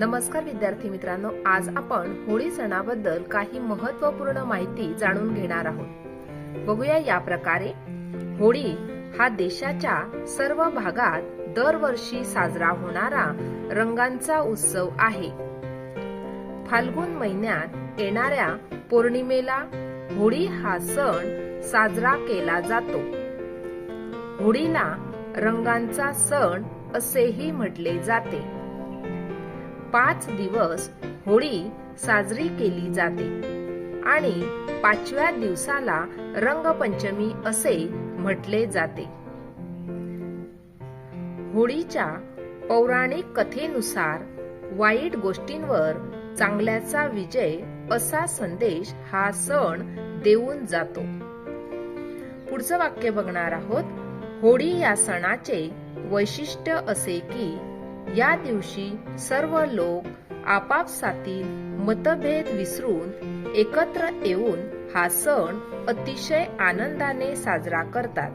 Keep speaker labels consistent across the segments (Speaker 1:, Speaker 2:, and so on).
Speaker 1: नमस्कार विद्यार्थी मित्रांनो आज आपण होळी सणाबद्दल काही महत्त्वपूर्ण माहिती जाणून घेणार आहोत. बघूया या प्रकारे. होळी हा देशाच्या सर्व भागात दरवर्षी साजरा होणारा रंगांचा उत्सव आहे. फाल्गुन महिन्यात येणाऱ्या पौर्णिमेला होळी हा सण साजरा केला जातो. होळीला रंगांचा सण असेही म्हटले जाते. पाच दिवस होळी साजरी केली जाते आणि पाचव्या दिवसाला रंगपंचमी असे म्हटले जाते. होळीच्या पौराणिक कथेनुसार वाईट गोष्टींवर चांगल्याचा विजय असा संदेश हा सण देऊन जातो. पुढचं वाक्य बघणार आहोत. होळी या सणाचे वैशिष्ट्य असे की या दिवशी सर्व लोक आपापसातील मतभेद विसरून एकत्र येऊन हा सण अतिशय आनंदाने साजरा करतात.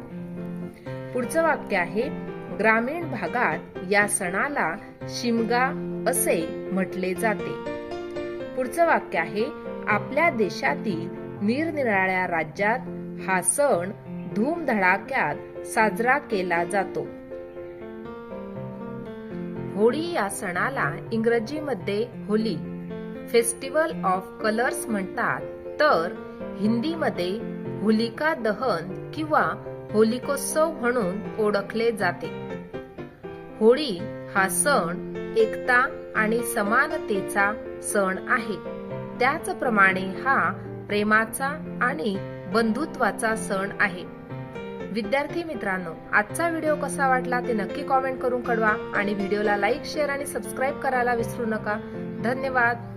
Speaker 1: पुढचं वाक्य आहे ग्रामीण भागात या सणाला शिमगा असे म्हटले जाते. पुढचं वाक्य आहे आपल्या देशातील निरनिराळ्या राज्यात हा सण धूमधडाक्यात साजरा केला जातो. होळी या सणाला इंग्रजीमध्ये होली फेस्टिवल ऑफ कलर्स म्हणतात. तर हिंदीमध्ये होलिका दहन किंवा होलिकोत्सव म्हणून ओळखले जाते. होळी हा सण एकता आणि समानतेचा सण आहे. त्याचप्रमाणे हा प्रेमाचा आणि बंधुत्वाचा सण आहे. विद्यार्थी मित्रांनो आजचा व्हिडिओ कसा वाटला ते नक्की कॉमेंट करून कळवा आणि व्हिडिओला लाईक शेअर आणि सबस्क्राईब करायला विसरू नका. धन्यवाद.